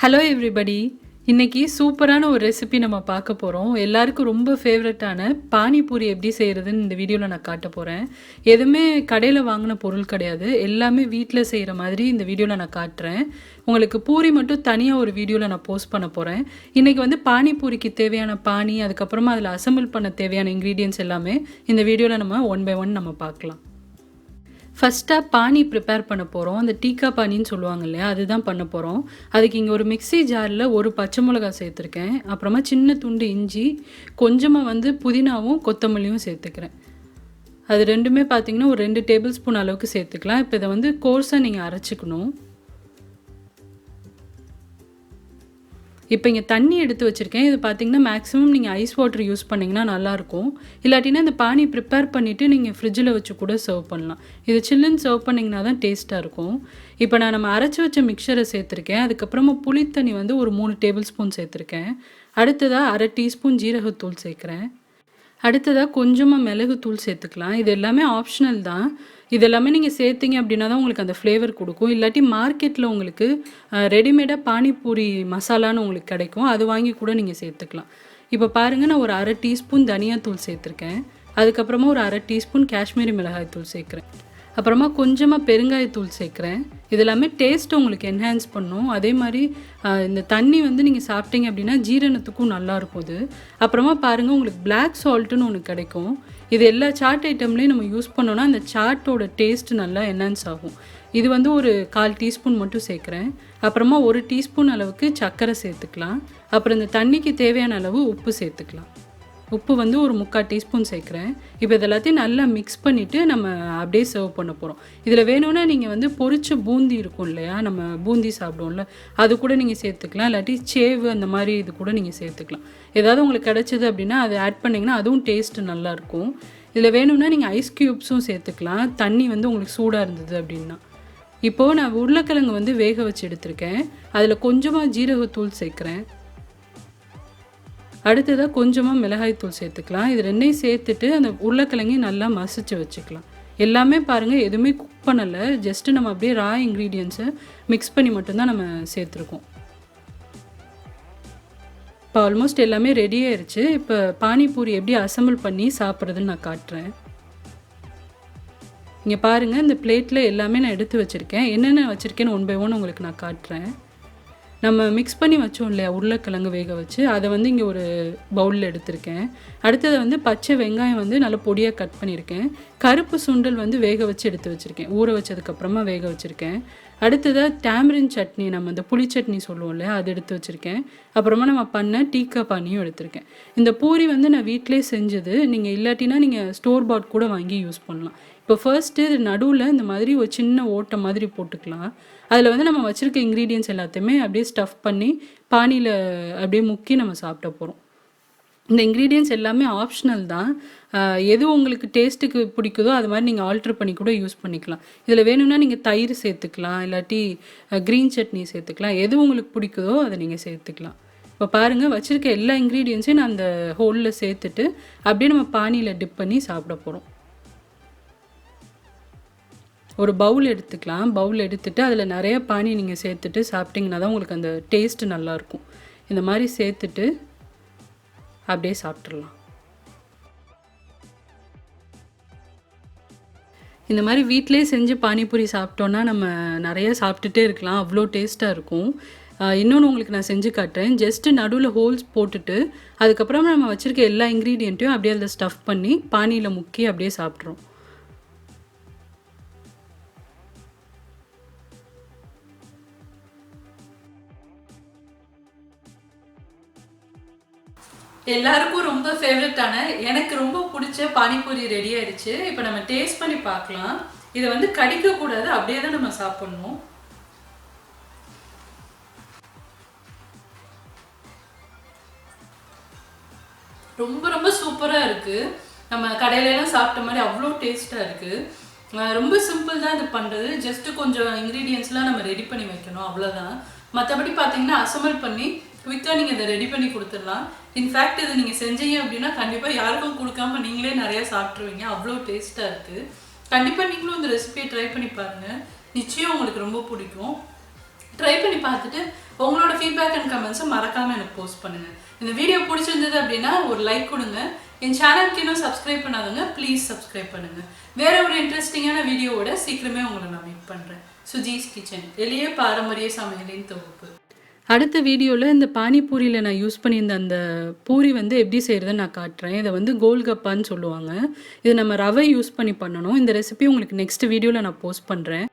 Hello everybody இன்றைக்கி சூப்பரான ஒரு ரெசிபி நம்ம பார்க்க போகிறோம் எல்லாருக்கும் ரொம்ப ஃபேவரட்டான பானிபூரி எப்படி செய்கிறதுன்னு இந்த வீடியோவில் நான் காட்ட போகிறேன் எதுவுமே கடையில் வாங்கின பொருள் கிடையாது. எல்லாமே வீட்டில் செய்கிற மாதிரி இந்த வீடியோவில் நான் காட்டுறேன். உங்களுக்கு பூரி மட்டும் தனியாக ஒரு வீடியோவில் நான் போஸ்ட் பண்ண போகிறேன் இன்றைக்கி வந்து பானிபூரிக்கு தேவையான பானி அதுக்கப்புறமா அதில் அசம்பிள் பண்ண தேவையான இன்க்ரீடியன்ஸ் எல்லாமே இந்த வீடியோவில் நம்ம ஒன் பை ஒன் நம்ம பார்க்கலாம். ஃபஸ்ட்டாக பானி ப்ரிப்பேர் பண்ண போகிறோம் அந்த டீக்கா பானின்னு சொல்லுவாங்க இல்லையா அதுதான் பண்ண போகிறோம் அதுக்கு இங்கே ஒரு மிக்ஸி ஜாரில் ஒரு பச்சை மிளகா சேர்த்துருக்கேன். அப்புறமா சின்ன துண்டு இஞ்சி கொஞ்சமாக வந்து புதினாவும் கொத்தமல்லியும் சேர்த்துக்கிறேன். அது ரெண்டுமே பார்த்தீங்கன்னா ஒரு ரெண்டு டேபிள் ஸ்பூன் அளவுக்கு சேர்த்துக்கலாம். இப்போ இதை வந்து கோர்ஸாக நீங்கள் அரைச்சிக்கணும். இப்போ இங்கே தண்ணி எடுத்து வச்சுருக்கேன். இது பார்த்தீங்கன்னா மேக்ஸிமம் நீங்கள் ஐஸ் வாட்டர் யூஸ் பண்ணிங்கன்னா நல்லாயிருக்கும். இல்லாட்டினா இந்த பானி ப்ரிப்பேர் பண்ணிவிட்டு நீங்கள் ஃப்ரிட்ஜில் வச்சு கூட சர்வ் பண்ணலாம். இது சில்லுன்னு சர்வ் பண்ணிங்கன்னா தான் டேஸ்ட்டாக இருக்கும். இப்போ நான் நம்ம அரைச்சி வச்ச மிக்சரை சேர்த்துருக்கேன். அதுக்கப்புறமா புளித்தண்ணி வந்து ஒரு மூணு டேபிள் ஸ்பூன் சேர்த்துருக்கேன். அடுத்ததாக அரை டீஸ்பூன் ஜீரகத்தூள் சேர்க்குறேன். அடுத்ததாக கொஞ்சமாக மிளகுத்தூள் சேர்த்துக்கலாம். இது எல்லாமே ஆப்ஷனல் தான். இது எல்லாமே நீங்கள் சேர்த்தீங்க அப்படின்னா தான் உங்களுக்கு அந்த ஃப்ளேவர் கொடுக்கும். இல்லாட்டி மார்க்கெட்டில் உங்களுக்கு ரெடிமேடாக பானிபூரி மசாலான்னு உங்களுக்கு கிடைக்கும். அது வாங்கி கூட நீங்கள் சேர்த்துக்கலாம். இப்போ பாருங்கள் நான் ஒரு அரை டீஸ்பூன் தனியாத்தூள் சேர்த்துருக்கேன். அதுக்கப்புறமா ஒரு அரை டீஸ்பூன் காஷ்மீரி மிளகாய் தூள் சேர்க்குறேன். அப்புறமா கொஞ்சமாக பெருங்காயத்தூள் சேர்க்குறேன். இது எல்லாமே டேஸ்ட் உங்களுக்கு என்ஹான்ஸ் பண்ணும். அதே மாதிரி இந்த தண்ணி வந்து நீங்கள் சாப்பிட்டீங்க அப்படின்னா ஜீரணத்துக்கும் நல்லா இருக்கும் இது அப்புறமா பாருங்கள் உங்களுக்கு பிளாக் சால்ட்டுன்னு ஒன்று கிடைக்கும். இது எல்லா சாட் ஐட்டம்லேயும் நம்ம யூஸ் பண்ணோன்னா அந்த சாட்டோட டேஸ்ட் நல்லா என்ஹான்ஸ் ஆகும். இது வந்து ஒரு கால் டீஸ்பூன் மட்டும் சேர்க்குறேன். அப்புறமா ஒரு டீஸ்பூன் அளவுக்கு சர்க்கரை சேர்த்துக்கலாம். அப்புறம் இந்த தண்ணிக்கு தேவையான அளவு உப்பு சேர்த்துக்கலாம். உப்பு வந்து ஒரு முக்கால் டீஸ்பூன் சேர்க்குறேன். இப்போ இது எல்லாத்தையும் நல்லா மிக்ஸ் பண்ணிவிட்டு நம்ம அப்படியே சர்வ் பண்ண போகிறோம் இதில் வேணும்னா நீங்கள் வந்து பொரிச்ச பூந்தி இருக்கும் இல்லையா? நம்ம பூந்தி சாப்பிடுவோம்ல அது கூட நீங்கள் சேர்த்துக்கலாம். இல்லாட்டி சேவு அந்த மாதிரி இது கூட நீங்கள் சேர்த்துக்கலாம். ஏதாவது உங்களுக்கு கிடச்சிது அப்படின்னா அதை ஆட் பண்ணிங்கன்னா அதுவும் டேஸ்ட்டு நல்லாயிருக்கும் இதில் வேணும்னா நீங்கள் ஐஸ் க்யூப்ஸும் சேர்த்துக்கலாம். தண்ணி வந்து உங்களுக்கு சூடாக இருந்தது அப்படின்னா. இப்போது நான் உருளைக்கிழங்கு வந்து வேக வச்சு எடுத்திருக்கேன். அதில் கொஞ்சமாக ஜீரகத்தூள் சேர்க்குறேன். அடுத்ததாக கொஞ்சமாக மிளகாய்த்தூள் சேர்த்துக்கலாம். இது ரெண்டையும் சேர்த்துட்டு அந்த உருளைக்கிழங்கையும் நல்லா மசிச்சு வச்சுக்கலாம். எல்லாமே பாருங்கள் எதுவுமே குக் பண்ணலை. ஜஸ்ட்டு நம்ம அப்படியே ரா இன்க்ரீடியன்ஸை மிக்ஸ் பண்ணி மட்டும்தான் நம்ம சேர்த்துருக்கோம். இப்போ ஆல்மோஸ்ட் எல்லாமே ரெடி ஆயிடுச்சு இப்போ பானிபூரி எப்படி அசம்பிள் பண்ணி சாப்பிட்றதுன்னு நான் காட்டுறேன். இங்கே பாருங்கள் இந்த பிளேட்டில் எல்லாமே நான் எடுத்து வச்சுருக்கேன். என்னென்ன வச்சுருக்கேன்னு ஒன் பை ஒன் உங்களுக்கு நான் காட்டுறேன். நம்ம மிக்ஸ் பண்ணி வச்சோம் இல்லையா உருளைக்கிழங்கு வேக வச்சு அதை வந்து இங்கே ஒரு பவுலில் எடுத்திருக்கேன். அடுத்தது வந்து பச்சை வெங்காயம் வந்து நல்லா பொடியாக கட் பண்ணியிருக்கேன். கருப்பு சுண்டல் வந்து வேக வச்சு எடுத்து வச்சுருக்கேன். ஊற வச்சதுக்கப்புறமா வேக வச்சுருக்கேன். அடுத்ததாக டேமரின் சட்னி நம்ம இந்த புளி சட்னி சொல்லுவோம் இல்லையா அது எடுத்து வச்சுருக்கேன். அப்புறமா நம்ம பண்ண டீக்கா பானியும் எடுத்திருக்கேன். இந்த பூரி வந்து நான் வீட்டிலே செஞ்சது. நீங்கள் இல்லாட்டினா நீங்கள் ஸ்டோர் பாட் கூட வாங்கி யூஸ் பண்ணலாம். இப்போ ஃபர்ஸ்ட்டு இது நடுவில் இந்த மாதிரி ஒரு சின்ன ஓட்டை மாதிரி போட்டுக்கலாம். அதில் வந்து நம்ம வச்சுருக்க இன்க்ரீடியன்ஸ் எல்லாத்தையுமே அப்படியே ஸ்டஃப் பண்ணி பானியில் அப்படியே முக்கி நம்ம சாப்பிட போகிறோம் இந்த இன்க்ரீடியன்ஸ் எல்லாமே ஆப்ஷனல் தான். எது உங்களுக்கு டேஸ்ட்டுக்கு பிடிக்குதோ அது மாதிரி நீங்கள் ஆல்டர் பண்ணி கூட யூஸ் பண்ணிக்கலாம். இதில் வேணும்னா நீங்கள் தயிர் சேர்த்துக்கலாம் இல்லாட்டி க்ரீன் சட்னி சேர்த்துக்கலாம். எது உங்களுக்கு பிடிக்குதோ அதை நீங்கள் சேர்த்துக்கலாம். இப்போ பாருங்கள் வச்சுருக்க எல்லா இன்க்ரீடியன்ஸையும் நான் அந்த ஹோலில் சேர்த்துட்டு அப்படியே நம்ம பானியில் டிப் பண்ணி சாப்பிட போகிறோம் ஒரு பவுல் எடுத்துக்கலாம். பவுல் எடுத்துகிட்டு அதில் நிறைய பானி நீங்கள் சேர்த்துட்டு சாப்பிட்டிங்கன்னா தான் உங்களுக்கு அந்த டேஸ்ட்டு நல்லாயிருக்கும். இந்த மாதிரி சேர்த்துட்டு அப்படியே சாப்பிட்றலாம் இந்த மாதிரி வீட்டிலே செஞ்சு பானிபூரி சாப்பிட்டோன்னா நம்ம நிறைய சாப்பிட்டுட்டே இருக்கலாம். அவ்வளோ டேஸ்ட்டாக இருக்கும். இன்னொன்று உங்களுக்கு நான் செஞ்சு காட்டுறேன். ஜஸ்ட்டு நடுவில் ஹோல்ஸ் போட்டுட்டு அதுக்கப்புறம் நம்ம வச்சுருக்க எல்லா இன்க்ரீடியண்ட்டையும் அப்படியே அதில் ஸ்டஃப் பண்ணி பானியில் முக்கி அப்படியே சாப்பிட்றோம் எல்லாருக்கும் ரொம்ப ஃபேவரட்டான எனக்கு ரொம்ப பிடிச்ச பானிபூரி ரெடி ஆயிடுச்சு. இப்போ நம்ம டேஸ்ட் பண்ணி பார்க்கலாம். இதை வந்து கடிக்கக்கூடாது அப்படியே தான் நம்ம சாப்பிட்ணும். ரொம்ப ரொம்ப சூப்பராக இருக்குது நம்ம கடையிலலாம் சாப்பிட்ட மாதிரி அவ்வளோ டேஸ்ட்டாக இருக்குது ரொம்ப சிம்பிள் தான் இது பண்ணுறது ஜஸ்ட்டு கொஞ்சம் இன்க்ரீடியன்ஸ்லாம் நம்ம ரெடி பண்ணி வைக்கணும் அவ்வளோதான் மற்றபடி பார்த்தீங்கன்னா அசம்பிள் பண்ணி குவிக்காக நீங்கள் இதை ரெடி பண்ணி கொடுத்துடலாம். இன்ஃபேக்ட் இது நீங்கள் செஞ்சீங்க அப்படின்னா கண்டிப்பாக யாருக்கும் கொடுக்காம நீங்களே நிறையா சாப்பிட்ருவீங்க அவ்வளோ டேஸ்ட்டாக இருக்குது கண்டிப்பாக நீங்களும் இந்த ரெசிபியை ட்ரை பண்ணி பாருங்கள் நிச்சயம் உங்களுக்கு ரொம்ப பிடிக்கும். ட்ரை பண்ணி பார்த்துட்டு உங்களோட ஃபீட்பேக் அண்ட் கமெண்ட்ஸும் மறக்காமல் எனக்கு போஸ்ட் பண்ணுங்கள் இந்த வீடியோ பிடிச்சிருந்தது அப்படின்னா ஒரு லைக் கொடுங்க. என் சேனலுக்கு இன்னும் சப்ஸ்கிரைப் பண்ணாதவங்க ப்ளீஸ் சப்ஸ்கிரைப் பண்ணுங்கள் வேற ஒரு இன்ட்ரெஸ்டிங்கான வீடியோவோட சீக்கிரமே உங்களை நான் மீட் பண்ணுறேன் சுஜீஸ் கிச்சன் எளிய பாரம்பரிய சமையலின் தொகுப்பு. அடுத்த வீடியோவில் இந்த பானிபூரியில் நான் யூஸ் பண்ணியிருந்த அந்த பூரி வந்து எப்படி செய்கிறதுன்னு நான் காட்டுறேன். இதை வந்து கோல்கப்பான்னு சொல்லுவாங்க. இது நம்ம ரவை யூஸ் பண்ணி பண்ணணும். இந்த ரெசிபி உங்களுக்கு நெக்ஸ்ட் வீடியோவில் நான் போஸ்ட் பண்ணுறேன்